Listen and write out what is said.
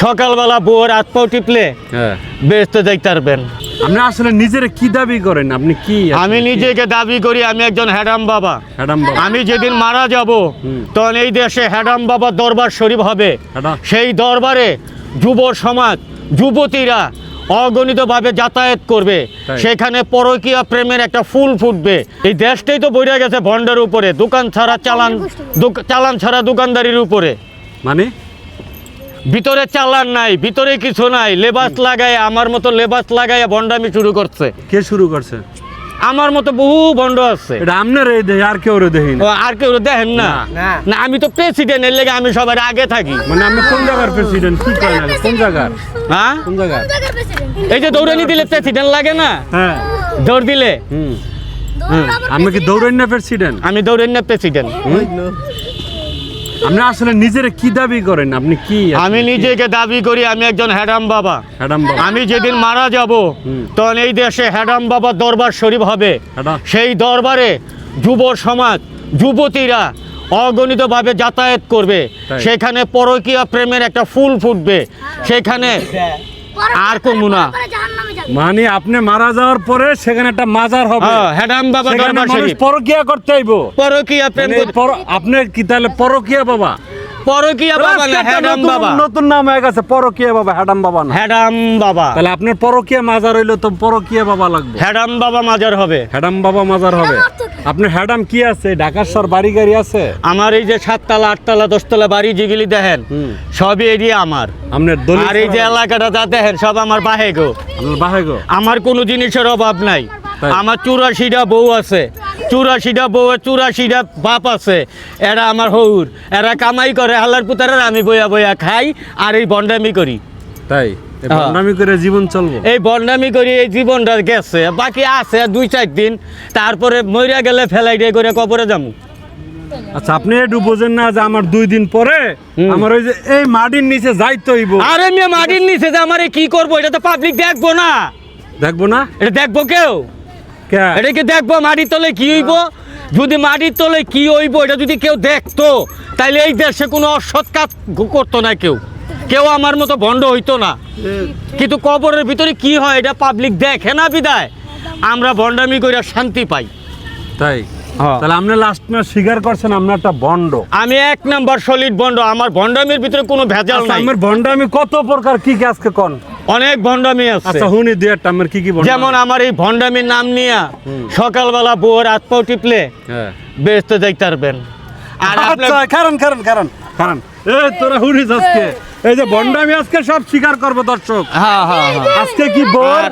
সকালবেলা বউর হাত পাও টিপলে হ্যাঁ। বেসতে যাইতে পারবেন। আপনি আসলে নিজের কি দাবি করেন? আপনি কি আমি নিজেকে দাবি করি আমি একজন হ্যাডাম বাবা। বাবা। আমি যেদিন মারা যাব তখন এই দেশে হ্যাডাম বাবা দরবার শরীফ হবে। সেই দরবারে যুব সমাজ যুবতীরা অগণিতভাবে যাতায়াত করবে। সেখানে পরকীয়া প্রেমের একটা ফুল ফুটবে। এই দেশটাই তো বইরা গেছে ভণ্ডের উপরে। দোকান ছাড়া চালান দোক- চালান ছাড়া দোকানদারির উপরে। মানে? ভিতরে চালান নাই ভিতরে কিছু নাই লেবাস লাগায় আমার মতো লেবাস লাগায় ভণ্ডামি শুরু করছে। কে শুরু করছে? আমার মতো বহু ভণ্ড আছে। আপনার আর কেউ ও, আর কেউ দেখেন না? না। আমি তো প্রেসিডেন্ট এর লেগে আমি সবার আগে থাকি। মানে আপনি কোন জায়গার প্রেসিডেন্ট? কি করেন কোন জায়গার? হ্যাঁ? কোন জায়গার? এই যে দৌড়ানি দিলে প্রেসিডেন্ট লাগে না? হ্যাঁ। দৌড় দিলে? হুম। আপনি কি দৌড়েন না প্রেসিডেন্ট? আমি দৌড়েন না প্রেসিডেন্ট। আপনি আসলে নিজের কি দাবি করেন? আপনি কি আমি নিজেকে দাবি করি আমি একজন হ্যাডাম বাবা। হ্যাডাম বাবা। আমি যেদিন মারা যাব তখন এই দেশে হ্যাডাম বাবা দরবার শরীফ হবে। সেই দরবারে যুব সমাজ যুবতীরা অগণিতভাবে যাতায়াত করবে। সেখানে পরকীয়া প্রেমের একটা ফুল ফুটবে। সেখানে আর কমু না। মানে আপনি মারা যাওয়ার পরে সেখানে একটা মাজার হবে। হ্যাঁ, হ্যাডাম বাবা দরবার শরীফ। পরকিয়া করতে আইবো। পরকীয়া প্রেম মানে আপনি কি তাহলে পরকিয়া বাবা? পরকীয়া বাবা না হ্যাডাম বাবা। নতুন নাম হয়ে গেছে পরকিয়া বাবা হ্যাডাম বাবা না। হ্যাডাম বাবা। তাহলে আপনার পরকিয়া মাজার হইল তো পরকিয়া বাবা লাগবে। হ্যাডাম বাবা মাজার হবে। হ্যাডাম বাবা মাজার হবে। আপনার হ্যাডাম কি আছে? ঢাকার শহর বাড়ি গাড়ি আছে? আমার এই যে সাততলা আটতলা দশতলা বাড়ি যেগুলি দেখেন সবই এরিয়া আমার। আপনার আর এই যে এলাকাটা যা দেখেন সব আমার বাহে গো। বাহে গো? আমার কোনো জিনিসের অভাব নাই। আমার চুরাশিটা বউ আছে। চুরাশিটা বউ চুরাশিটা বাপ আছে। এরা আমার হৌর। এরা কামাই করে আল্লাহর পুতারের আমি বইয়া বইয়া খাই আর এই বন্ডামি করি। তাই। বদনামি করে জীবন চলবো। এই বন্ডামি করি এই জীবনটা গেছে। বাকি আছে দুই চার দিন তারপরে মরিয়া গেলে ফেলাই দিয়ে করে কবরে যাব। আচ্ছা আপনি একটু বোঝেন না যে আমার দুই দিন পরে আমার ওই যে এই মাটির নিচে যাইতে হইব। আরে মেয়ে মাটির নিচে যে আমার কি করব এটা তো পাবলিক দেখব না। দেখব না? এটা দেখব কেউ? কে? এটা কি দেখব? মাটির তলে কি হইব? যদি মাটির তলে কি হইব এটা যদি কেউ দেখতো তাইলে এই দেশে কোনো অসৎ কাজ করতো না কেউ। কেউ আমার মতো ভণ্ড হইতো না। কিন্তু কবরের ভিতরে কি হয় এটা পাবলিক দেখে না বিদায়। আমরা ভণ্ডামি করে শান্তি পাই। তাই? হ্যাঁ। তাহলে আপনি লাস্ট মাস স্বীকার করছেন আপনার একটা বন্ড। আমি এক নাম্বার সলিড ভণ্ড আমার ভিতরে কোনো ভেজাল আচ্ছা, নাই। আমার ভন্ডামি কত প্রকার কি কি আজকে কোন? অনেক ভণ্ডামি আছে। আচ্ছা হুনি দুই একটা আমার কি কি যেমন আমার এই নাম নিয়ে সকালবেলা বউর হাত পাও টিপলে বেসতে যাইতে পারবেন আর আচ্ছা কারণ কারণ কারণ কারণ এই তোরা হুনিস আজকে। এই যে বন্ডামি আজকে সব স্বীকার করব দর্শক। হ্যাঁ হ্যাঁ হ্যাঁ। আজকে কি বোর?